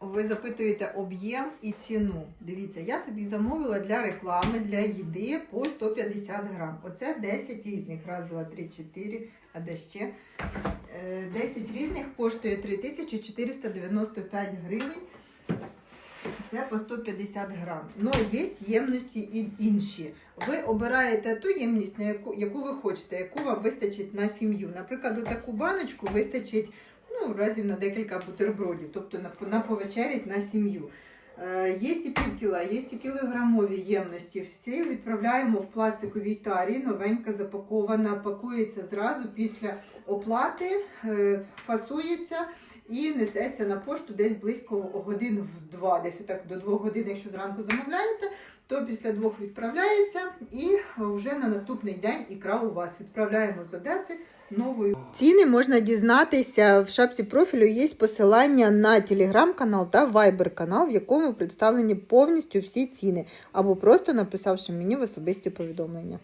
Ви запитуєте об'єм і ціну. Дивіться, я собі замовила для реклами, для їди по 150 грам. Оце 10 різних. Раз, два, три, чотири, а де ще? Е, 10 різних коштує 3495 гривень. Це по 150 грам. Ну, є ємності і інші. Ви обираєте ту ємність, яку, яку ви хочете, яку вам вистачить на сім'ю. Наприклад, таку баночку вистачить ну, разів на декілька бутербродів, тобто на, на повечерять на сім'ю. Е, Є і півкіла, є і кілограмові ємності. Всі відправляємо в пластиковій тарі, новенька запакована, пакується зразу після оплати, е, фасується і несеться на пошту десь близько годин в два, десь отак до двох годин, якщо зранку замовляєте, то після двох відправляється і вже на наступний день ікра у вас відправляємо з Одеси новою. Ціни можна дізнатися в шапці профілю. Є посилання на телеграм-канал та вайбер-канал, в якому представлені повністю всі ціни, або просто написавши мені в особисті повідомлення.